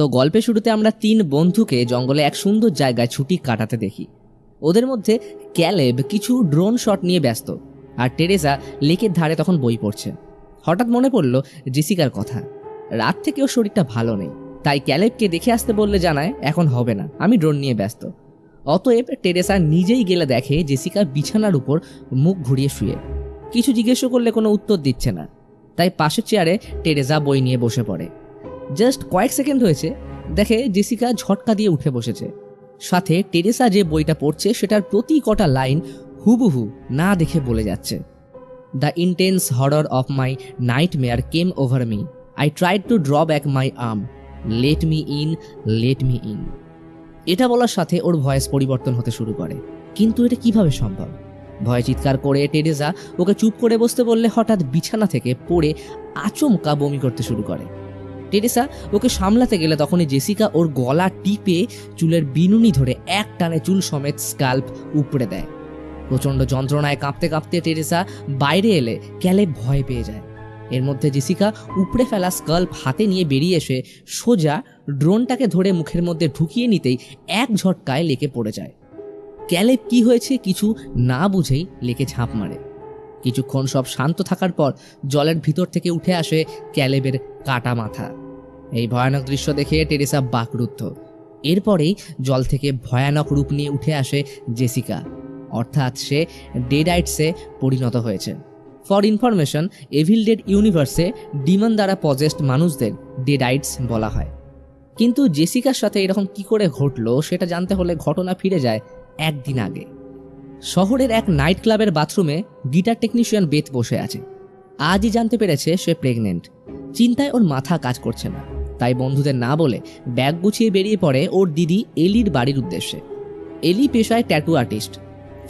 তো গল্পের শুরুতে আমরা তিন বন্ধুকে জঙ্গলে এক সুন্দর জায়গায় ছুটি কাটাতে দেখি। ওদের মধ্যে ক্যালেব কিছু ড্রোন শট নিয়ে ব্যস্ত, আর টেরেসা লেকের ধারে তখন বই পড়ছে। হঠাৎ মনে পড়ল জেসিকার কথা, রাত থেকে ওর শরীরটা ভালো নেই, তাই ক্যালেবকে দেখে আসতে বললে জানায়, এখন হবে না, আমি ড্রোন নিয়ে ব্যস্ত। অতএব টেরেসা নিজেই গেলে দেখে জেসিকা বিছানার উপর মুখ ঘুরিয়ে শুয়ে। কিছু জিজ্ঞেস করলে কোনো উত্তর দিচ্ছে না, তাই পাশের চেয়ারে টেরেসা বই নিয়ে বসে পড়ে। জাস্ট কয়েক সেকেন্ড হয়েছে। দেখে জেসিকা ঝটকা দিয়ে উঠে বসেছে। সাথে টেরেসা যে বইটা পড়ছে, সেটার প্রতি কটা লাইন হুবহু না দেখে বলে যাচ্ছে। The intense horror of my nightmare came over me I tried to draw back my arm let me in let me in এটা বলার সাথে ওর ভয়েস পরিবর্তন হতে শুরু করে। কিন্তু এটা কীভাবে সম্ভব? ভয় চিৎকার করে টেরেসা ওকে চুপ করে বসতে বললে হঠাৎ বিছানা থেকে পড়ে আচমকা বমি করতে শুরু করে। টেরেসা ওকে সামলাতে গেলে তখনই জেসিকা ওর গলা টিপে চুলের বিনুনি ধরে এক টানে চুল সমেত স্কাল্প উপড়ে দেয়। প্রচণ্ড যন্ত্রণায় কাঁপতে কাঁপতে টেরেসা বাইরে এলে ক্যালে ভয় পেয়ে যায়। এর মধ্যে জেসিকা উপড়ে ফেলা স্কাল্প হাতে নিয়ে বেরিয়ে এসে সোজা ড্রোনটাকে ধরে মুখের মধ্যে ঢুকিয়ে নিতেই এক ঝটকায় লেকে পড়ে যায়। ক্যালেব কি হয়েছে কিছু না বুঝেই লেকে ঝাঁপ মারে। কিছুক্ষণ সব শান্ত থাকার পর জলের ভিতর থেকে উঠে আসে ক্যালেবের কাটা মাথা। এই ভয়ানক দৃশ্য দেখে টেরেসা বাকরুদ্ধ। এরপরেই জল থেকে ভয়ানক রূপ নিয়ে উঠে আসে জেসিকা। অর্থাৎ সে ডেডাইটসে পরিণত হয়েছে। ফর ইনফরমেশন, এভিল ডেড ইউনিভার্সে ডিমন দ্বারা পজেস্ট মানুষদের ডেডাইটস বলা হয়। কিন্তু জেসিকার সাথে এরকম কি করে ঘটলো সেটা জানতে হলে ঘটনা ফিরে যায় একদিন আগে। শহরের এক নাইট ক্লাবের বাথরুমে গিটার টেকনিশিয়ান বেত বসে আছে। আজই জানতে পেরেছে সে প্রেগনেন্ট। চিন্তায় ওর মাথা কাজ করছে না। তাই বন্ধুদের না বলে ব্যাগ গুছিয়ে বেরিয়ে পড়ে ওর দিদি এলির বাড়ির উদ্দেশ্যে। এলি পেশায় ট্যাটু আর্টিস্ট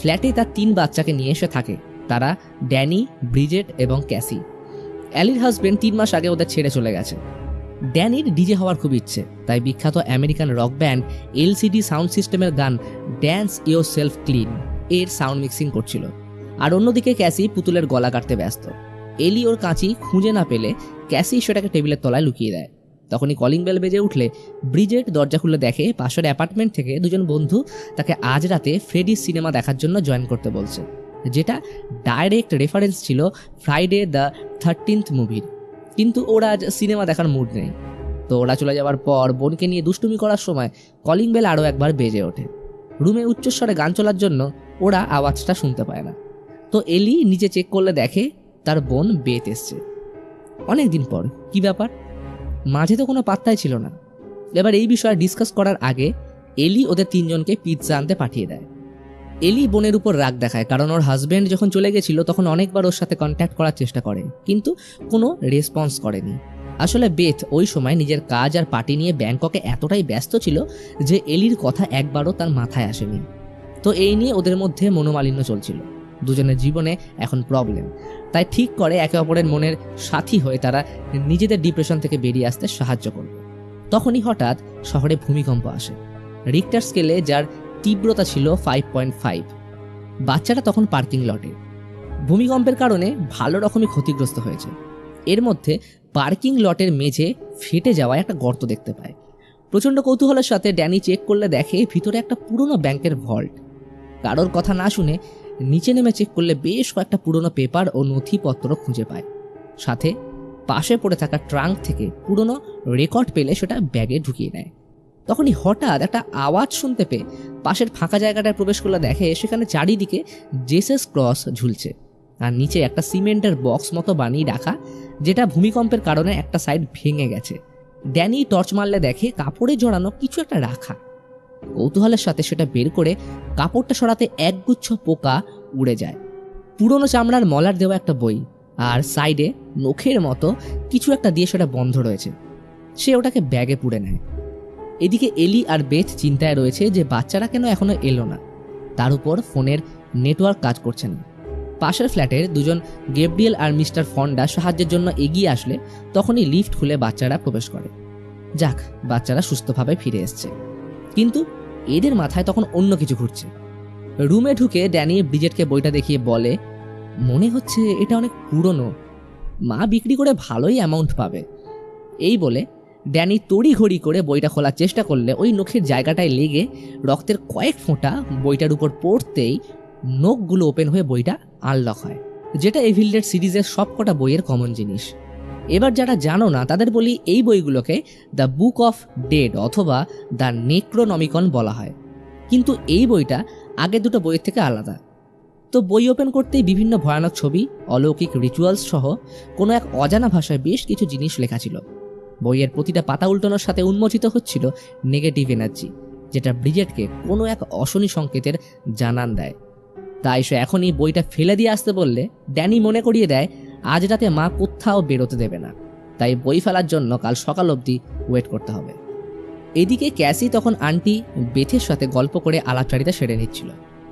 ফ্ল্যাটে তার তিন বাচ্চাকে নিয়ে এসে থাকে। তারা ড্যানি, ব্রিজেট এবং ক্যাসি। অ্যালির হাজবেন্ড তিন মাস আগে ওদের ছেড়ে চলে গেছে। ড্যানির ডিজে হওয়ার খুব ইচ্ছে, তাই বিখ্যাত American rock band LCD sound সিস্টেমের গান ড্যান্স ইয়োর সেলফ ক্লিন এর সাউন্ড মিক্সিং করছিল। আর অন্যদিকে ক্যাসি পুতুলের গলা কাটতে ব্যস্ত। এলি ওর কাঁচি খুঁজে না পেলে ক্যাসি সেটাকে টেবিলের তলায় লুকিয়ে দেয়। তখনই কলিং বেল বেজে উঠলে ব্রিজেট দরজা খুলে দেখে পাশের অ্যাপার্টমেন্ট থেকে দুজন বন্ধু তাকে আজ রাতে ফ্রেডির সিনেমা দেখার জন্য জয়েন করতে বলছে। যেটা ডাইরেক্ট রেফারেন্স ছিল ফ্রাইডে দ্য থার্টিন্থ মুভির কিন্তু ওরা আজ সিনেমা দেখার মুড নেই। তো ওরা চলে যাওয়ার পর বোনকে নিয়ে দুষ্টুমি করার সময় কলিং বেল আরও একবার বেজে ওঠে। রুমে উচ্চস্বরে গান চলার জন্য ওরা আওয়াজটা শুনতে পায় না। তো এলি নিচে চেক করলে দেখে তার বোন বেত এসছে। অনেক দিন পর, কি ব্যাপার? মাঝে তো কোনো পাত্তাই ছিল না। এবার এই বিষয়ে ডিসকাস করার আগে এলি ওদের তিনজনকে পিৎজা আনতে পাঠিয়ে দেয়। এলি বোনের উপর রাগ দেখায়, কারণ ওর হাজব্যান্ড যখন চলে গেছিল তখন অনেকবার ওর সাথে কন্ট্যাক্ট করার চেষ্টা করে, কিন্তু কোনো রেসপন্স করেনি। আসলে বেথ ওই সময় নিজের কাজ আর পার্টি নিয়ে ব্যাংককে এতটাই ব্যস্ত ছিল যে এলির কথা একবারও তার মাথায় আসেনি। তো এই নিয়ে ওদের মধ্যে মনোমালিন্য চলছিল। দুজনের জীবনে এখন প্রবলেম তাই ঠিক করে একে অপরের মনের সাথী হয়ে তারা নিজেদের ডিপ্রেশন থেকে বেরিয়ে আসতে সাহায্য করবে। তখনই হঠাৎ শহরে ভূমিকম্প আসে। রিক্টার স্কেলে যার তীব্রতা ছিল ফাইভ পয়েন্ট ফাইভ বাচ্চাটা তখন পার্কিং লটে ভূমিকম্পের কারণে ভালো রকমই ক্ষতিগ্রস্ত হয়েছে। এর মধ্যে পার্কিং লটের মেঝে ফেটে যাওয়া একটা গর্ত দেখতে পায়। প্রচণ্ড কৌতূহলের সাথে ড্যানি চেক করলে দেখে ভিতরে একটা পুরনো ব্যাংকের ভল্ট কারোর কথা না শুনে নিচে নেমে চেক করলে বেশ কয়েকটা পুরনো পেপার ও নথিপত্র খুঁজে পায়। সাথে পাশে পড়ে থাকা ট্রাঙ্ক থেকে পুরনো রেকর্ড পেলে সেটা ব্যাগে ঢুকিয়ে নেয়। তখনই হঠাৎ একটা আওয়াজ শুনতে পেয়ে পাশের ফাঁকা জায়গাটায় প্রবেশ করলে দেখে সেখানে চারিদিকে জেসাস ক্রস ঝুলছে আর নিচে একটা সিমেন্টের বক্স মতো বানিয়ে রাখা, যেটা ভূমিকম্পের কারণে একটা সাইড ভেঙে গেছে। ড্যানি টর্চ মারলে দেখে কাপড়ে জড়ানো কিছু একটা রাখা। কৌতূহলের সাথে সেটা বের করে কাপড়টা সরাতে একগুচ্ছ পোকা উড়ে যায়। পুরনো চামড়ার মলার দেওয়া একটা বই, আর সাইডে নখের মতো কিছু একটা দিয়ে সেটা বন্ধ রয়েছে। সে ওটাকে ব্যাগে পুড়ে নেয়। এদিকে এলি আর বেথ চিন্তায় রয়েছে যে বাচ্চারা কেন এখনও এলো না। তার উপর ফোনের নেটওয়ার্ক কাজ করছে না। পাশের ফ্ল্যাটের দুজন গেব্রিয়েল আর মিস্টার ফন্ডা সাহায্যের জন্য এগিয়ে আসলে তখনই লিফট খুলে বাচ্চারা প্রবেশ করে। যাক, বাচ্চারা সুস্থভাবে ফিরে এসছে। কিন্তু এদের মাথায় তখন অন্য কিছু ঘুরছে। রুমে ঢুকে ড্যানি ব্রিজেটকে বইটা দেখিয়ে বলে, মনে হচ্ছে এটা অনেক পুরনো। মা বিক্রি করে ভালোই অ্যামাউন্ট পাবে। এই বলে ড্যানি তড়িঘড়ি করে বইটা খোলার চেষ্টা করলে ওই নখের জায়গাটায় লেগে রক্তের কয়েক ফোঁটা বইটার উপর পড়তেই নখগুলো ওপেন হয়ে বইটা আনলক হয়, যেটা এভিলডেড সিরিজের সবকটা বইয়ের কমন জিনিস। এবার যারা জানো না, তাদের বলি এই বইগুলোকে দ্য বুক অফ ডেড অথবা দ্য নেক্রোনমিকন বলা হয়। কিন্তু এই বইটা আগের দুটো বইয়ের থেকে আলাদা। তো বই ওপেন করতেই বিভিন্ন ভয়ানক ছবি, অলৌকিক রিচুয়ালস সহ কোনো এক অজানা ভাষায় বেশ কিছু জিনিস লেখা ছিল। বইয়ের প্রতিটা পাতা উল্টানোর সাথে উন্মোচিত হচ্ছিল নেগেটিভ এনার্জি যেটা ব্রিজেটকে কোনো এক অশনি সংকেতের জানান দেয়। তাই সে এখনই বইটা ফেলে দিয়ে আসতে বললে ড্যানি মনে করিয়ে দেয়, আজ রাতে মা কোথাও বেরোতে দেবে না। তাই বই ফেলার জন্য কাল সকাল অবধি ওয়েট করতে হবে। এদিকে ক্যাসি তখন আন্টি বেথের সাথে গল্প করে আলাপচারিতা সেরে নিচ্ছিল।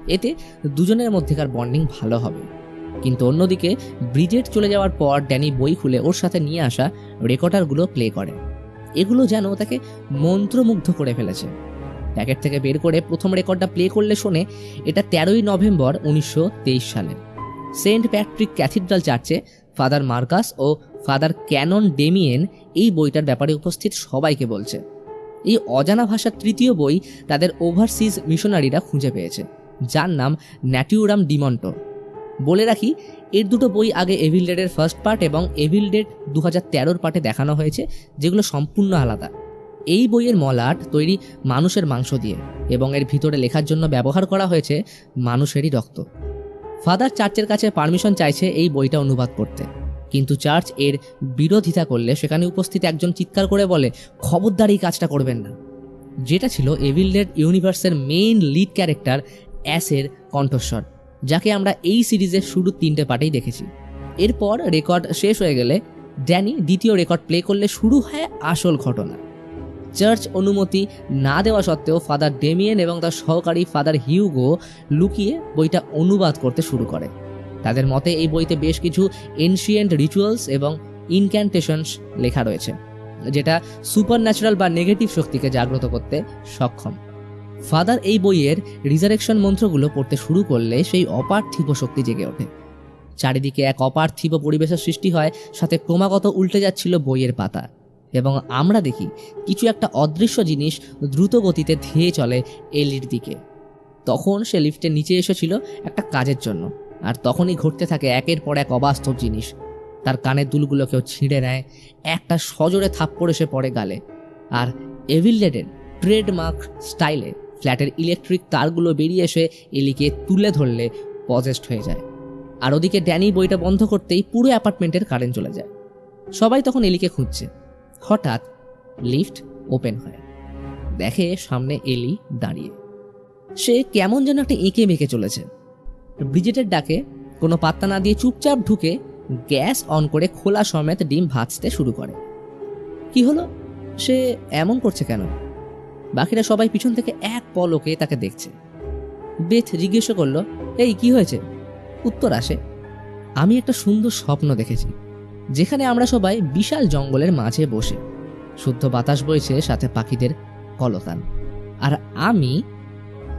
এতে দুজনের মধ্যেকার বন্ডিং ভালো হবে। কিন্তু অন্যদিকে ব্রিজেট চলে যাওয়ার পর ড্যানি বই খুলে ওর সাথে নিয়ে আসা রেকর্ডারগুলো প্লে করে। এগুলো যেন তাকে মন্ত্রমুগ্ধ করে ফেলেছে। প্যাকেট থেকে বের করে প্রথম রেকর্ডটা প্লে করলে শোনে, এটা তেরোই নভেম্বর উনিশশো সালের সেন্ট প্যাট্রিক ক্যাথিড্রাল চার্চে ফাদার মার্কাস ও ফাদার ক্যানন ডেমিয়েন এই বইটার ব্যাপারে উপস্থিত সবাইকে বলছে। এই অজানা ভাষার তৃতীয় বই তাদের ওভারসিজ মিশনারিরা খুঁজে পেয়েছে, যার নাম ন্যাটিউরাম ডিমন্টো বলে রাখি, এর দুটো বই আগে এভিল ডেডের ফার্স্ট পার্ট এবং এভিল ডেড দু হাজার তেরোর পার্টে দেখানো হয়েছে, যেগুলো সম্পূর্ণ আলাদা। এই বইয়ের মলাট তৈরি মানুষের মাংস দিয়ে এবং এর ভিতরে লেখার জন্য ব্যবহার করা হয়েছে মানুষেরই রক্ত। ফাদার চার্চের কাছে পারমিশন চাইছে এই বইটা অনুবাদ করতে। কিন্তু চার্চের বিরোধিতা করলে সেখানে উপস্থিত একজন চিৎকার করে বলে, খবরদার এই কাজটা করবেন না। যেটা ছিল এভিল ডেড ইউনিভার্সের মেইন লিড ক্যারেক্টার অ্যাসের কণ্ঠস্বর, যাকে আমরা এই সিরিজের শুরু তিনটে পার্টেই দেখেছি। এরপর রেকর্ড শেষ হয়ে গেলে ড্যানি দ্বিতীয় রেকর্ড প্লে করলে শুরু হয় আসল ঘটনা। চার্চ অনুমতি না দেওয়া সত্ত্বেও ফাদার ডেমিয়েন এবং তার সহকারী ফাদার হিউগো লুকিয়ে বইটা অনুবাদ করতে শুরু করে। তাদের মতে এই বইতে বেশ কিছু এনশিয়েন্ট রিচুয়ালস এবং ইনক্যান্টেশনস লেখা রয়েছে, যেটা সুপার ন্যাচারাল বা নেগেটিভ শক্তিকে জাগ্রত করতে সক্ষম। ফাদার এই বইয়ের রিজারেকশন মন্ত্রগুলো পড়তে শুরু করলে সেই অপার্থিব শক্তি জেগে ওঠে। চারিদিকে এক অপার্থিব পরিবেশের সৃষ্টি হয়, সাথে ক্রমাগত উল্টে যাচ্ছিল বইয়ের পাতা। এবং আমরা দেখি কিছু একটা অদৃশ্য জিনিস দ্রুত গতিতে ধেয়ে চলে এলির দিকে। তখন সে লিফটের নিচে এসেছিল একটা কাজের জন্য। আর তখনই ঘটতে থাকে একের পর এক অবাস্তব জিনিস। তার কানের দুলগুলো কেউ ছিঁড়ে নেয়, একটা সজোরে থাপ্পড় এসে পড়ে গালে। আর এভিলডেডের ট্রেডমার্ক স্টাইলে ফ্ল্যাটের ইলেকট্রিক তারগুলো বেরিয়ে এসে এলিকে তুলে ধরলে পজেস্ট হয়ে যায়। আর ওদিকে ড্যানি বইটা বন্ধ করতেই পুরো অ্যাপার্টমেন্টের কারেন্ট চলে যায়। সবাই তখন এলিকে খুঁজছে। হঠাৎ লিফট ওপেন হয়। দেখে সামনে এলি দাঁড়িয়ে। সে কেমন যেন একটা এঁকে মেঁকে চলেছে। ব্রিজেটের ডাকে কোনো পাত্তা না দিয়ে চুপচাপ ঢুকে গ্যাস অন করে খোলা সমেত ডিম ভাজতে শুরু করে। কি হলো? সে এমন করছে কেন? বাকিরা সবাই পিছন থেকে এক পলকে তাকে দেখছে। বেথ জিজ্ঞেস করল, এই, কি হয়েছে? উত্তর আসে, আমি একটা সুন্দর স্বপ্ন দেখেছি, যেখানে আমরা সবাই বিশাল জঙ্গলের মাঝে বসে। শুদ্ধ বাতাস বইছে সাথে পাখিদের কলতান। আর আমি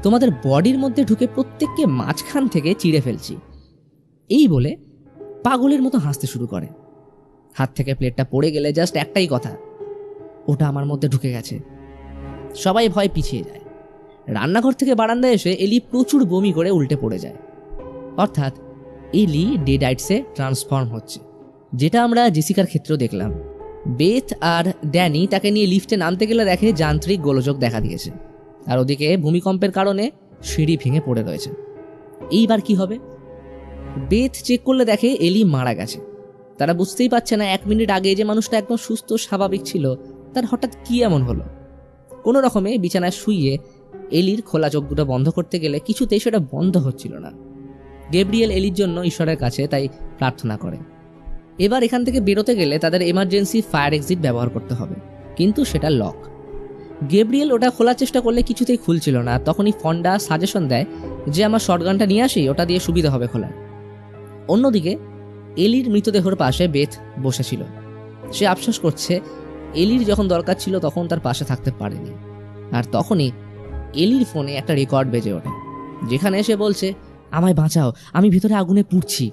তোমাদের বডির মধ্যে ঢুকে প্রত্যেককে মাঝখান থেকে চিড়ে ফেলছি। এই বলে পাগলের মতো হাসতে শুরু করে। হাত থেকে প্লেটটা পড়ে গেলে জাস্ট একটাই কথা, ওটা আমার মধ্যে ঢুকে গেছে। সবাই ভয় পিছিয়ে যায়। রান্নাঘর থেকে বারান্দায় এসে এলি প্রচুর বমি করে উল্টে পড়ে যায়। অর্থাৎ এলি ডেডাইটসে ট্রান্সফর্ম হচ্ছে, যেটা আমরা জেসিকার ক্ষেত্রেও দেখলাম। বেথ আর ড্যানি তাকে নিয়ে লিফটে নামতে গেলে দেখে যান্ত্রিক গোলযোগ দেখা দিয়েছে। আর ওদিকে ভূমিকম্পের কারণে সিঁড়ি ভেঙে পড়ে রয়েছে। এইবার কি হবে? বেথ চেক করলে দেখে এলি মারা গেছে। তারা বুঝতেই পারছে না এক মিনিট আগে যে মানুষটা একদম সুস্থ, স্বাভাবিক ছিল, তার হঠাৎ কি এমন হলো? কোনো রকমে বিছানায় শুয়ে এলির খোলা চোখ দুটো বন্ধ করতে গেলে কিছুতেই সেটা বন্ধ হচ্ছিল না। গেব্রিয়েল এলির জন্য ঈশ্বরের কাছে তাই প্রার্থনা করে। এবার এখান থেকে বেরোতে গেলে তাদের এমার্জেন্সি ফায়ার এক্সিট ব্যবহার করতে হবে। কিন্তু সেটা লক গেব্রিয়েল ওটা খোলার চেষ্টা করলে কিছুতেই খুলছিল না। তখনই ফন্ডা সাজেশন দেয় যে, আমার শর্টগানটা নিয়ে আসি, ওটা দিয়ে সুবিধা হবে খোলার। অন্যদিকে, এলির মৃতদেহর পাশে বেথ বসেছিল। সে আফসোস করছে, এলির যখন দরকার ছিল তখন তার পাশে থাকতে পারেনি। আর তখনই এলির ফোনে একটা রেকর্ড বেজে ওঠে, যেখানে এসে বলছে, আমায় বাঁচাও, আমি ভিতরে আগুনে পুড়ছি।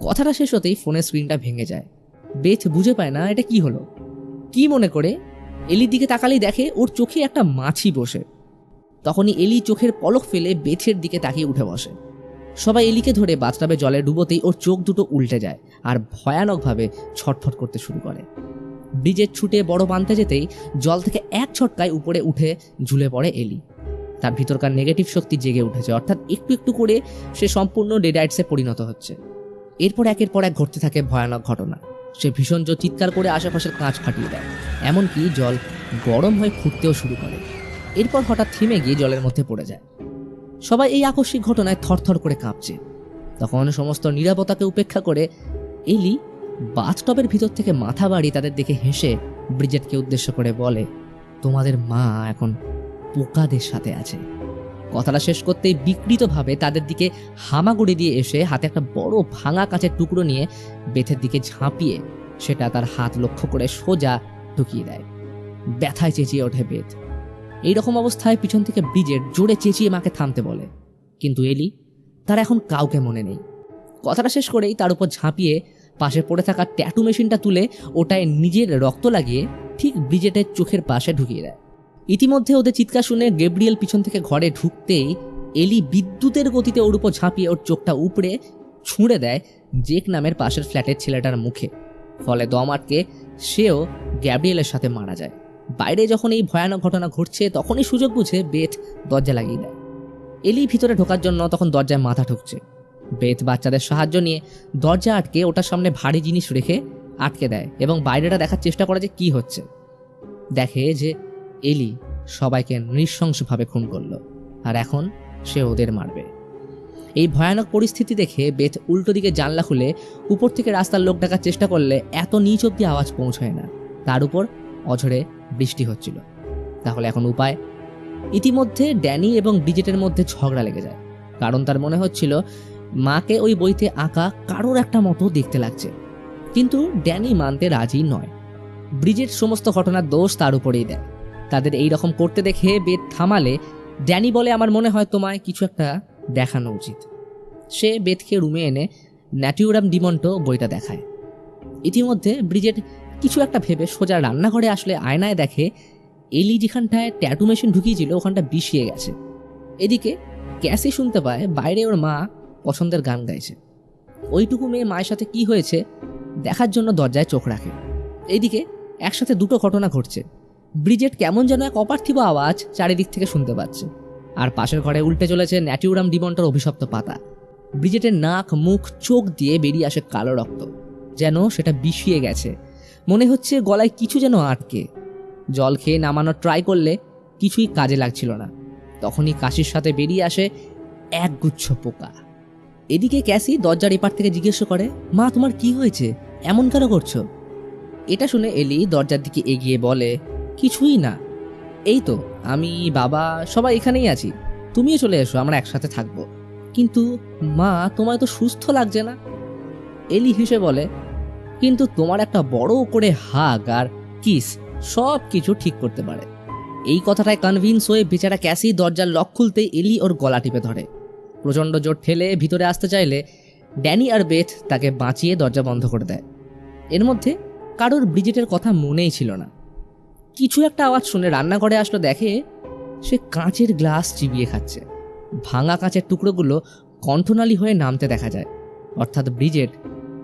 কথাটা শেষ হতেই ফোনের স্ক্রিনটা ভেঙে যায়। বেথ বুঝে পায় না, এটা কি হলো? কি মনে করে? এলির দিকে তাকালেই দেখে ওর চোখে একটা মাছি বসে। তখনই এলি চোখের পলক ফেলে বেথের দিকে তাকিয়ে উঠে বসে। সবাই এলিকে ধরে বাথটাবে জলে ডুবোতেই ওর চোখ দুটো উল্টে যায় আর ভয়ানকভাবে ছটফট করতে শুরু করে। ব্রিজের ছুটে বড় বানতে যেতেই জল থেকে এক ছটকায় উপরে উঠে ঝুলে পড়ে এলি। তার ভিতরকার নেগেটিভ শক্তি জেগে উঠেছে, অর্থাৎ একটু একটু করে সে সম্পূর্ণ ডেডাইটসে পরিণত হচ্ছে। এরপর একের পর এক ঘটতে থাকে ভয়ানক ঘটনা। সে ভীষণ জোর চিৎকার করে আশেপাশের কাঁচ ফাটিয়ে দেয়। এমনকি জল গরম হয়ে ফুটতেও শুরু করে। এরপর হঠাৎ থেমে গিয়ে জলের মধ্যে পড়ে যায়। সবাই এই আকস্মিক ঘটনায় থরথর করে কাঁপছে। তখন সমস্ত নিরাপত্তাকে উপেক্ষা করে এলি বাথটবের ভিতর থেকে মাথা বাড়ি তাদের দেখে হেসে ব্রিজেটকে উদ্দেশ্য করে বলে, তোমাদের মা এখন পোকাদের সাথে আছে। কথাটা শেষ করতেই বিকৃতভাবে তাদের দিকে হামাগুড়ি দিয়ে এসে হাতে একটা বড় ভাঙা কাঁচের টুকরো নিয়ে বেথের দিকে ঝাঁপিয়ে সেটা তার হাত লক্ষ্য করে সোজা ঢুকিয়ে দেয়। ব্যথায় চেঁচিয়ে ওঠে বেথ এইরকম অবস্থায় পিছন থেকে ব্রিজের জোরে চেঁচিয়ে মাকে থামতে বলে। কিন্তু এলি, তার এখন কাউকে মনে নেই। কথাটা শেষ করেই তার উপর ঝাঁপিয়ে পাশে পড়ে থাকা ট্যাটু মেশিনটা তুলে ওটায় নিজের রক্ত লাগিয়ে ঠিক ব্রিজেটের চোখের পাশে ঢুকিয়ে দেয়। ইতিমধ্যে ওদের চিৎকার শুনে গেব্রিয়েল পিছন থেকে ঘরে ঢুকতেই এলি বিদ্যুতের গতিতে ওর উপর ঝাঁপিয়ে ওর চোখটা উপড়ে ছুঁড়ে দেয় জেক নামের পাশের ফ্ল্যাটের ছেলেটার মুখে। ফলে দম আটকে সেও গ্যাব্রিয়েলের সাথে মারা যায়। বাইরে যখন এই ভয়ানক ঘটনা ঘটছে, তখনই সুযোগ বুঝে বেথ দরজা লাগিয়ে দেয়। এলি ভিতরে ঢোকার জন্য তখন দরজায় মাথা ঠুকছে। বেথ বাচ্চাদের সাহায্য নিয়ে দরজা আটকে ওটার সামনে ভারী জিনিস রেখে আটকে দেয় এবং বাইরেটা দেখার চেষ্টা করে যে কি হচ্ছে। দেখে যে এলি সবাইকে নৃশংসভাবে খুন করল, আর এখন সে ওদের মারবে। এই ভয়ানক পরিস্থিতি দেখে বেথ উল্টো দিকে জানলা খুলে উপর থেকে রাস্তার লোক ডাকার চেষ্টা করলে এত নিচ অব্দি আওয়াজ পৌঁছয় না। তার উপর অঝরে বৃষ্টি হচ্ছিল। তাহলে এখন উপায়? ইতিমধ্যে ড্যানি এবং ব্রিজেটের মধ্যে ঝগড়া লেগে যায়। কারণ তার মনে হচ্ছিল, মাকে ওই বইতে আঁকা কারোর একটা মতো দেখতে লাগছে। কিন্তু ড্যানি মানতে রাজি নয়। ব্রিজেট সমস্ত ঘটনার দোষ তার উপরেই দেয়। তাদের এই রকম করতে দেখে বেদ থামালে, ড্যানি বলে আমার মনে হয় তোমায় কিছু একটা দেখানো উচিত। সে বেদকে রুমে এনে ন্যাটিউরাম ডিমন্টো বইটা দেখায়। ইতিমধ্যে ব্রিজেট কিছু একটা ভেবে সোজা রান্নাঘরে আসলে আয়নায় দেখে এলি যেখানটায় ট্যাটু মেশিন ঢুকিয়েছিল ওখানটা বিষিয়ে গেছে। এদিকে ক্যাসি শুনতে পায়, বাইরে ওর মা পছন্দের গান গাইছে। ওইটুকু মেয়ে মায়ের সাথে কি হয়েছে দেখার জন্য দরজায় চোখ রাখে। এইদিকে একসাথে দুটো ঘটনা ঘটছে। ব্রিজেট কেমন যেন এক অপার্থিব আওয়াজ চারিদিক থেকে শুনতে পাচ্ছে। আর পাশের ঘরে উল্টে চলেছে ন্যাটিউরাম ডিমন্টার অভিশপ্ত পাতা। ব্রিজেটের নাক, মুখ, চোখ দিয়ে বেরিয়ে আসে কালো রক্ত। যেন সেটা বিষিয়ে গেছে। মনে হচ্ছে গলায় কিছু যেন আটকে। জল খেয়ে নামানোর ট্রাই করলে কিছুই কাজে লাগছিল না। তখনই কাশির সাথে বেরিয়ে আসে এক গুচ্ছ পোকা। এদিকে ক্যাসি দরজার এপার থেকে জিজ্ঞেস করে, মা, তোমার কি হয়েছে? এমন কেন করছ? এটা শুনে এলি দরজার দিকে এগিয়ে বলে কিছুই না। এই তো, আমি, বাবা, সবাই এখানেই আছি। তুমিও চলে এসো, আমরা একসাথে থাকব। কিন্তু, মা, তোমায় তো সুস্থ লাগছে না? এলি হেসে বলে, কিন্তু তোমার একটা বড় করে হাগ আর কিস সব কিছু ঠিক করতে পারে। এই কথাটায় কনভিন্স হয়ে বেচারা ক্যাসি দরজার লক খুলতেই এলি ওর গলা টিপে ধরে। প্রচণ্ড জোর ঠেলে ভিতরে আসতে চাইলে ড্যানি আর বেথ তাকে বাঁচিয়ে দরজা বন্ধ করে দেয়। এর মধ্যে কারোর ব্রিজেটের কথা মনেই ছিল না। কিছু একটা আওয়াজ শুনে রান্নাঘরে আসলো, দেখে সে কাঁচের গ্লাস চিবিয়ে খাচ্ছে। ভাঙা কাঁচের টুকরোগুলো কণ্ঠনালী হয়ে নামতে দেখা যায়, অর্থাৎ ব্রিজেট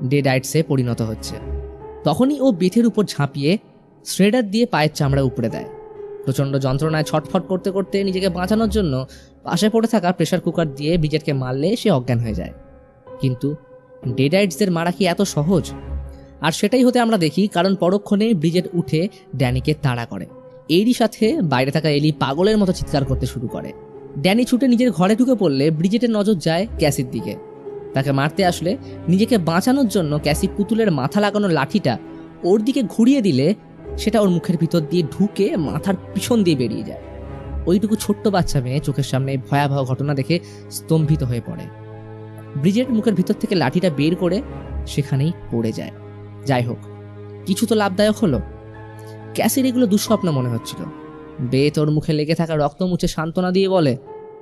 ডেডাইটসে পরিণত হচ্ছে। তখনই ও বেথের উপর ঝাঁপিয়ে শ্রেডার দিয়ে পায়ের চামড়া উপড়ে দেয়। প্রচণ্ড যন্ত্রণায় ছটফট করতে করতে নিজেকে বাঁচানোর জন্য পাশে পড়ে থাকা প্রেশার কুকার দিয়ে ব্রিজেটকে মারলে সে অজ্ঞান হয়ে যায়। কিন্তু ডেডাইটসদের মারা কি এত সহজ? আর সেটাই হতে আমরা দেখি কারণ পরক্ষণে ব্রিজেট উঠে ড্যানিকে তাড়া করে। এরই সাথে বাইরে থাকা এলি পাগলের মতো চিৎকার করতে শুরু করে। ড্যানি ছুটে নিজের ঘরে ঢুকে পড়লে ব্রিজেটের নজর যায় ক্যাসির দিকে। তাকে মারতে আসলে নিজেকে বাঁচানোর জন্য ক্যাসি পুতুলের মাথা লাগানো লাঠিটা ওর দিকে ঘুরিয়ে দিলে সেটা ওর মুখের ভিতর দিয়ে ঢুকে মাথার পিছন দিয়ে বেরিয়ে যায়। ওইটুকু ছোট্ট বাচ্চা মেয়ে চোখের সামনে ভয়াবহ ঘটনা দেখে স্তম্ভিত হয়ে পড়ে। ব্রিজেট মুখের ভিতর থেকে লাঠিটা বের করে সেখানেই পড়ে যায়। যাই হোক কিছু তো লাভদায়ক হলো। ক্যাসির এগুলো দুঃস্বপ্ন মনে হচ্ছিল। বেত ওর মুখে লেগে থাকা রক্ত মুছে সান্ত্বনা দিয়ে বলে,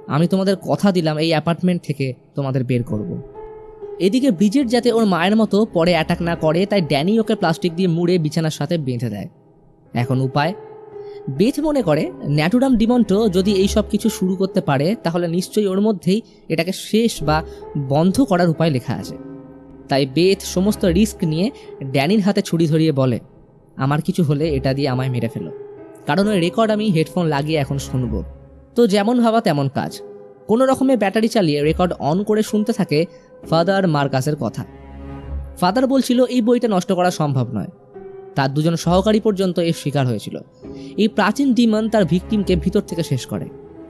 আমি তোমাদের কথা দিলাম এই অ্যাপার্টমেন্ট থেকে তোমাদের বের করব। এদিকে ব্রিজেট যাতে ওর মায়ের মতো পরে অ্যাটাক না করে, তাই ড্যানি ওকে প্লাস্টিক দিয়ে মুড়ে বিছানার সাথে বেঁধে দেয়। এখন উপায়? বেথ মনে করে ন্যাটুরাম ডিমন্টো যদি এই সব কিছু শুরু করতে পারে, তাহলে নিশ্চয়ই ওর মধ্যেই এটাকে শেষ বা বন্ধ করার উপায় লেখা আছে। তাই বেথ সমস্ত রিস্ক নিয়ে ড্যানির হাতে ছুরি ধরিয়ে বলে, আমার কিছু হলে এটা দিয়ে আমায় মেরে ফেলো। কারণ ওই রেকর্ড আমি হেডফোন লাগিয়ে এখন শুনব। তো যেমন ভাবা তেমন কাজ। কোনো রকমে ব্যাটারি চালিয়ে রেকর্ড অন করে শুনতে থাকে ফাদার মার্কাসের কথা। ফাদার বলছিল, এই বইটা নষ্ট করা সম্ভব নয়। তার দুজন সহকারী পর্যন্ত এর শিকার হয়েছিল। এই প্রাচীন ডিমন তার ভিকটিমকে ভিতর থেকে শেষ করে।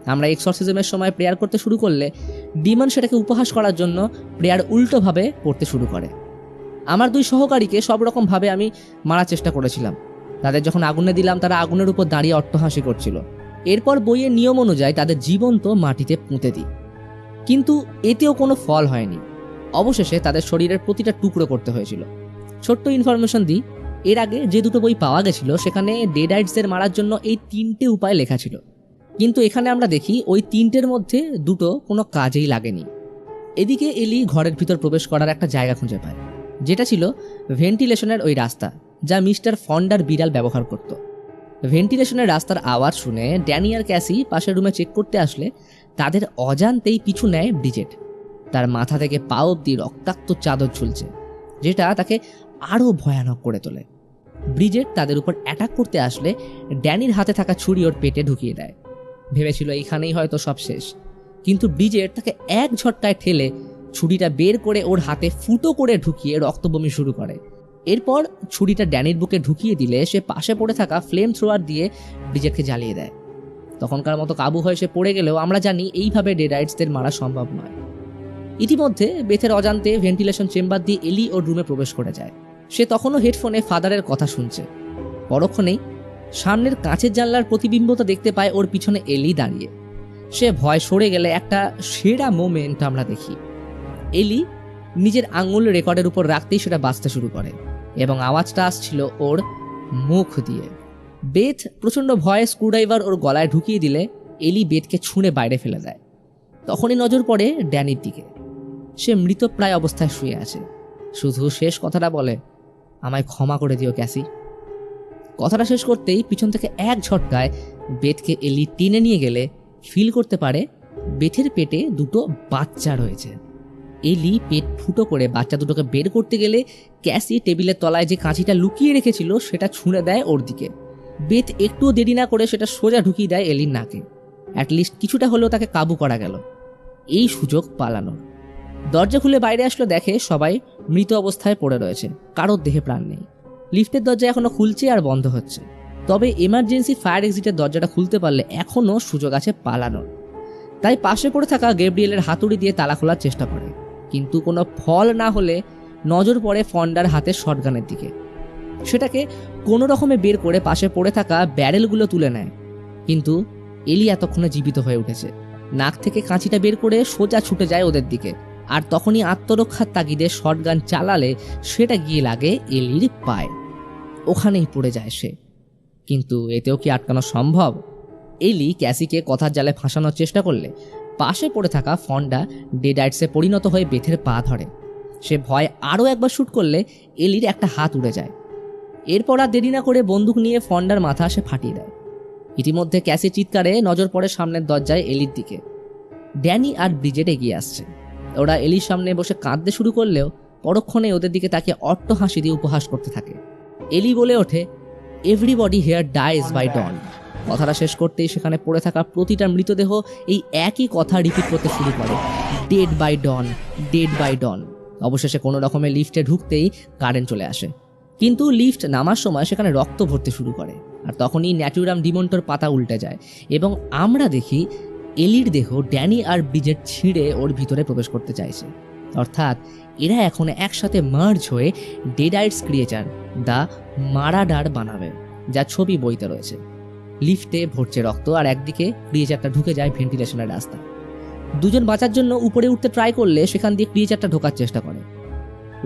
আমরা এক্সরসিজমের সময় প্রেয়ার করতে শুরু করলে ডিমন সেটাকে উপহাস করার জন্য প্রেয়ার উল্টোভাবে পড়তে শুরু করে। আমার দুই সহকারীকে সব রকমভাবে আমি মারার চেষ্টা করেছিলাম। তাদের যখন আগুনে দিলাম, তারা আগুনের উপর দাঁড়িয়ে অট্টহাসি করছিল। এরপর বইয়ের নিয়ম অনুযায়ী তাদের জীবন্ত মাটিতে পুঁতে দিই। কিন্তু এতেও কোনো ফল হয়নি। অবশেষে তাদের শরীরের প্রতিটা টুকরো করতে হয়েছিল। ছোট্ট ইনফরমেশন দিই, এর আগে যে দুটো বই পাওয়া গেছিল, সেখানে ডেডাইটসদের মারার জন্য এই তিনটে উপায় লেখা ছিল। কিন্তু এখানে আমরা দেখি ওই তিনটের মধ্যে দুটো কোনো কাজেই লাগেনি। এদিকে এলি ঘরের ভিতর প্রবেশ করার একটা জায়গা খুঁজে পায়, যেটা ছিল ভেন্টিলেশনের ওই রাস্তা, যা মিস্টার ফন্ডার বিড়াল ব্যবহার করত। ভেন্টিলেশনের রাস্তার আওয়াজ শুনে ড্যানি আর ক্যাসি পাশের রুমে চেক করতে আসলে তাদের অজান্তেই পিছু নেয় ব্রিজেট। তার মাথা থেকে পা অব্দি রক্তাক্ত চাদর ঝুলছে, যেটা তাকে আরও ভয়ানক করে তোলে। ব্রিজেট তাদের উপর অ্যাটাক করতে আসলে ড্যানির হাতে থাকা ছুরি ওর পেটে ঢুকিয়ে দেয়। ভেবেছিল এইখানেই হয়তো সব শেষ। কিন্তু ব্রিজের তাকে এক ঝটকায় ঠেলে ছুরিটা বের করে ওর হাতে ফুটো করে ঢুকিয়ে রক্তবমি শুরু করে। এরপর ছুরিটা ড্যানির বুকে ঢুকিয়ে দিলে সে পাশে পড়ে থাকা ফ্লেম থ্রোয়ার দিয়ে ব্রিজেটকে জ্বালিয়ে দেয়। তখনকার মতো কাবু হয়ে সে পড়ে গেলেও আমরা জানি এইভাবে ডেডাইটসদের মারা সম্ভব নয়। ইতিমধ্যে বেথের অজান্তে ভেন্টিলেশন চেম্বার দিয়ে এলি ওর রুমে প্রবেশ করে যায়। সে তখনও হেডফোনে ফাদারের কথা শুনছে। পরক্ষণেই সামনের কাঁচের জানলার প্রতিবিম্বতা দেখতে পায় ওর পিছনে এলি দাঁড়িয়ে। সে ভয় সরে গেলে একটা সেরা মোমেন্ট আমরা দেখি। এলি নিজের আঙুল রেকর্ডের উপর রাখতেই সেটা বাঁচতে শুরু করে এবং আওয়াজটা আসছিল ওর মুখ দিয়ে। বেথ প্রচণ্ড ভয়ে স্ক্রুড্রাইভার ওর গলায় ঢুকিয়ে দিলে এলি বেথকে ছুঁড়ে বাইরে ফেলে দেয়। তখনই নজর পড়ে ড্যানির দিকে। সে মৃতপ্রায় অবস্থায় শুয়ে আছে। শুধু শেষ কথাটা বলে, আমায় ক্ষমা করে দিও, ক্যাসি। কথাটা শেষ করতেই পিছন থেকে এক ঝটকায় বেথকে এলি টেনে নিয়ে গেলে ফিল করতে পারে বেথের পেটে দুটো বাচ্চা রয়েছে। এলি পেট ফুটো করে বাচ্চা দুটোকে বের করতে গেলে ক্যাসি টেবিলের তলায় যে কাঁচিটা লুকিয়ে রেখেছিল সেটা ছুঁড়ে দেয় ওর দিকে। বেথ একটুও দেরি না করে সেটা সোজা ঢুকিয়ে দেয় এলির নাকে। অ্যাটলিস্ট কিছুটা হলেও তাকে কাবু করা গেল। এই সুযোগ পালানোর। দরজা খুলে বাইরে আসলো দেখে সবাই মৃত অবস্থায় পড়ে রয়েছে। কারোর দেহে প্রাণ নেই। লিফটের দরজা এখনও খুলছে আর বন্ধ হচ্ছে। তবে এমার্জেন্সি ফায়ার এক্সিটের দরজাটা খুলতে পারলে এখনও সুযোগ আছে পালানোর। তাই পাশে পড়ে থাকা গেব্রিয়েলের হাতুড়ি দিয়ে তালা খোলার চেষ্টা করে। কিন্তু কোনো ফল না হলে নজর পড়ে ফন্ডার হাতের শটগানের দিকে। সেটাকে কোনো রকমে বের করে পাশে পড়ে থাকা ব্যারেলগুলো তুলে নেয়। কিন্তু এলি এতক্ষণে জীবিত হয়ে উঠেছে। নাক থেকে কাঁচিটা বের করে সোজা ছুটে যায় ওদের দিকে। আর তখনই আত্মরক্ষার তাগিদে শটগান চালালে সেটা গিয়ে লাগে এলির পায়ে। ওখানেই পড়ে যায় সে। কিন্তু এতেও কি আটকানো সম্ভব? এলি ক্যাসিকে কথার জালে ফাঁসানোর চেষ্টা করলে পাশে পড়ে থাকা ফন্ডা ডেডাইটসে পরিণত হয়ে বেথের পা ধরে। সে ভয় আরও একবার শ্যুট করলে এলির একটা হাত উড়ে যায়। এরপর আর দেরি না করে বন্দুক নিয়ে ফন্ডার মাথা সে ফাটিয়ে দেয়। ইতিমধ্যে ক্যাসি চিৎকারে নজর পড়ে সামনের দরজায় এলির দিকে। ড্যানি আর ব্রিজেট এগিয়ে আসছে। ওরা এলির সামনে বসে কাঁদতে শুরু করলেও পরক্ষণে ওদের দিকে তাকে অট্ট হাসি দিয়ে উপহাস করতে থাকে। এলি বলে ওঠে everybody here dies by dawn কথাটা শেষ করতেই সেখানে পড়ে থাকা প্রতিটা মৃতদেহ এই একই কথা রিপিট করতে শুরু করে dead by dawn dead by dawn অবশেষে কোনো রকমের লিফটে ঢুকতেই কারেন্ট চলে আসে। কিন্তু লিফট নামার সময় সেখানে রক্ত ভরতে শুরু করে, আর তখনই ন্যাচুরাম ডিমন্টর পাতা উল্টে যায়। এবং আমরা দেখি এলির দেহ ড্যানি আর ব্রিজেট ছিঁড়ে ওর ভিতরে প্রবেশ করতে চাইছে। অর্থাৎ এরা এখন একসাথে মার্জ হয়ে ডেডাইটস ক্রিয়েচার দ্য মারাডার বানাবে, যা ছবি বইতে রয়েছে। লিফটে ভরছে রক্ত আর একদিকে ক্রিয়েচারটা ঢুকে যায় ভেন্টিলেশনের রাস্তা। দুজন বাঁচার জন্য উপরে উঠতে ট্রাই করলে সেখান দিয়ে ক্রিয়েচারটা ঢোকার চেষ্টা করে।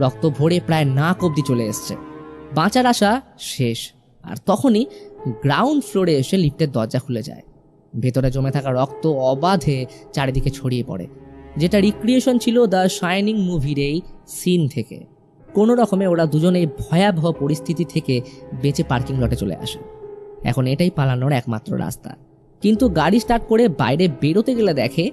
রক্ত ভরে প্রায় নাক অবধি চলে এসছে। বাঁচার আশা শেষ, আর তখনই গ্রাউন্ড ফ্লোরে এসে লিফটের দরজা খুলে যায়। ভেতরে জমে থাকা রক্ত অবাধে চারিদিকে ছড়িয়ে পড়ে। যেটা রিক্রিয়েশন ছিল দ্য শাইনিং মুভির এই সিন থেকে। কোনো রকমে ওরা দুজনেই ভয়াবহ পরিস্থিতি থেকে বেঁচে পার্কিং লটে চলে আসে। এখন এটাই পালানোর একমাত্র রাস্তা। কিন্তু গাড়ি স্টার্ট করে বাইরে বেরোতে গেলে দেখে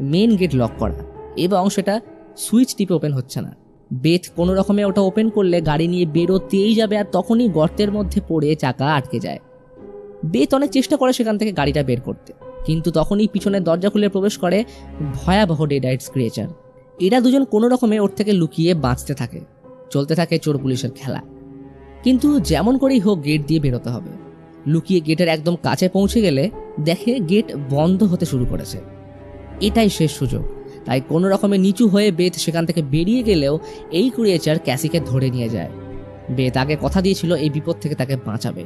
মেন গেট লক করা এবং সেটা সুইচ টিপে ওপেন হচ্ছে না। বেথ কোনো রকমে ওটা ওপেন করলে গাড়ি নিয়ে বেরোতেই যাবে আর তখনই গর্তের মধ্যে পড়ে চাকা আটকে যায়। বেথ অনেক চেষ্টা করে সেখান থেকে গাড়িটা বের করতে। কিন্তু তখনই পিছনের দরজা খুলে প্রবেশ করে ভয়াবহ ডেডাইটস ক্রিয়েচার এরা দুজন কোনো রকমে ওর থেকে লুকিয়ে বাঁচতে থাকে, চলতে থাকে চোর পুলিশের খেলা। কিন্তু যেমন করেই হোক গেট দিয়ে বেরোতে হবে। লুকিয়ে গেটের একদম কাছে পৌঁছে গেলে দেখে গেট বন্ধ হতে শুরু করেছে। এটাই শেষ সুযোগ। তাই কোনো রকমে নিচু হয়ে বেত সেখান থেকে বেরিয়ে গেলেও এই ক্রিয়েচার ক্যাসিকে ধরে নিয়ে যায়। বেত আগে কথা দিয়েছিল এই বিপদ থেকে তাকে বাঁচাবে।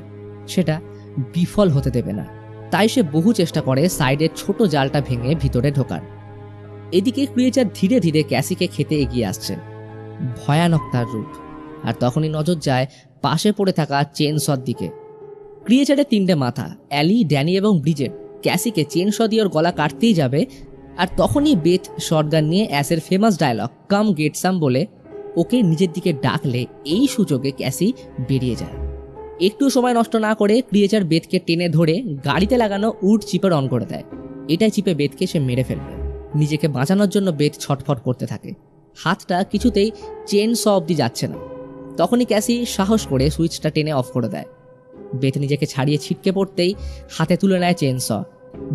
সেটা বিফল হতে দেবে না। তাই সে বহু চেষ্টা করে সাইডের ছোট জালটা ভেঙে ভিতরে ঢোকার। এদিকে ক্রিয়েচার ধীরে ধীরে ক্যাসিকে খেতে এগিয়ে আসছে। ভয়ানক তার রূপ। আর তখনই নজর যায় পাশে পড়ে থাকা চেনসর দিকে। ক্রিয়েচারের তিনটে মাথা, অ্যালি, ড্যানি এবং ব্রিজেট ক্যাসিকে চেনস দিয়ে ওর গলা কাটতেই যাবে। আর তখনই বেথ শটগান নিয়ে অ্যাসের famous dialogue come get some বলে ওকে নিজের দিকে ডাকলে এই সুযোগে ক্যাসি বেরিয়ে যায়। একটু সময় নষ্ট না করে ক্রিয়েচার বেদকে টেনে ধরে গাড়িতে লাগানো উড চিপার অন করে দেয়। এটাই চিপে বেদকে সে মেরে ফেলবে। নিজেকে বাঁচানোর জন্য বেদ ছটফট করতে থাকে। হাতটা কিছুতেই চেন স অবধি যাচ্ছে না। তখনই ক্যাসি সাহস করে সুইচটা টেনে অফ করে দেয়। বেত নিজেকে ছাড়িয়ে ছিটকে পড়তেই হাতে তুলে নেয় চেন স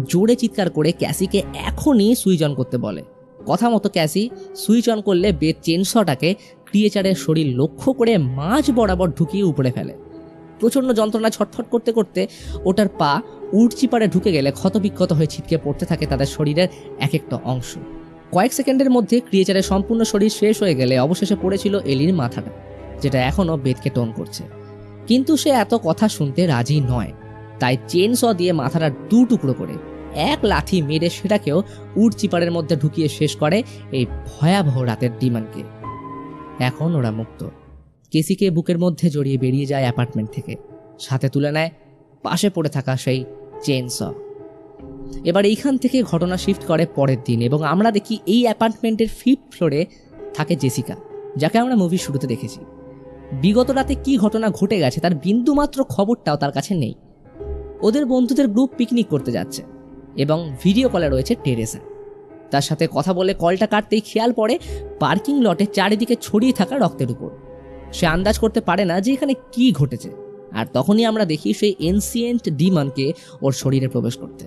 জোরে চিৎকার করে ক্যাসিকে এখনই সুইচ অন করতে বলে। কথা মতো ক্যাসি সুইচ অন করলে বেত চেনসটাকে ক্রিয়েচারের শরীর লক্ষ্য করে মাঝ বরাবর ঢুকিয়ে উপরে ফেলে। প্রচণ্ড যন্ত্রণা ছটফট করতে করতে ওটার পা উড় চিপারে ঢুকে গেলে ক্ষতবিক্ষত হয়ে ছিটকে পড়তে থাকে তাদের শরীরের এক একটা অংশ। কয়েক সেকেন্ডের মধ্যে ক্রিয়েচারের সম্পূর্ণ শরীর শেষ হয়ে গেলে অবশেষে পড়েছিল এলির মাথাটা, যেটা এখনও বেদকে টোন করছে। কিন্তু সে এত কথা শুনতে রাজি নয়। তাই চেন স দিয়ে মাথাটা দু টুকরো করে এক লাথি মেরে সেটাকেও উড় চিপারের মধ্যে ঢুকিয়ে শেষ করে এই ভয়াবহ রাতের ডিমান্ডকে। এখন ওরা মুক্ত। কেসিকে বুকের মধ্যে জড়িয়ে বেরিয়ে যায় অ্যাপার্টমেন্ট থেকে। সাথে তুলে নেয় পাশে পড়ে থাকা সেই চেন স এবার এইখান থেকে ঘটনা শিফট করে পরের দিন এবং আমরা দেখি এই অ্যাপার্টমেন্টের ফিফথ ফ্লোরে থাকে জেসিকা, যাকে আমরা মুভির শুরুতে দেখেছি। বিগত রাতে কি ঘটনা ঘটে গেছে তার বিন্দুমাত্র খবরটাও তার কাছে নেই। ওদের বন্ধুদের গ্রুপ পিকনিক করতে যাচ্ছে এবং ভিডিও কলে রয়েছে টেরেসা। তার সাথে কথা বলে কলটা কাটতেই খেয়াল পড়ে পার্কিং লটে চারিদিকে ছড়িয়ে থাকা রক্তের উপর। সে আন্দাজ করতে পারে না যে এখানে কি ঘটেছে। আর তখনই আমরা দেখি সেই এনসিয়েন্ট ডিমনকে ওর শরীরে প্রবেশ করতে।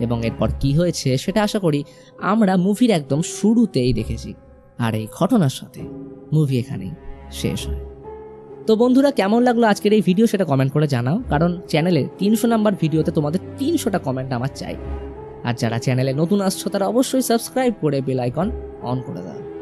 এবং এরপর কি হয়েছে সেটা আশা করি আমরা মুভির একদম শুরুতেই দেখেছি। আর এই ঘটনার সাথে মুভি এখানেই শেষ হয়। তো বন্ধুরা, কেমন লাগল আজকের এই ভিডিও সেটা কমেন্ট করে জানাও। কারণ চ্যানেলের তিনশো নাম্বার ভিডিওতে তোমাদের তিনশোটা কমেন্ট আমার চাই। আর যারা চ্যানেলে নতুন আসছো, তারা অবশ্যই সাবস্ক্রাইব করে বেল আইকন অন করে দাও।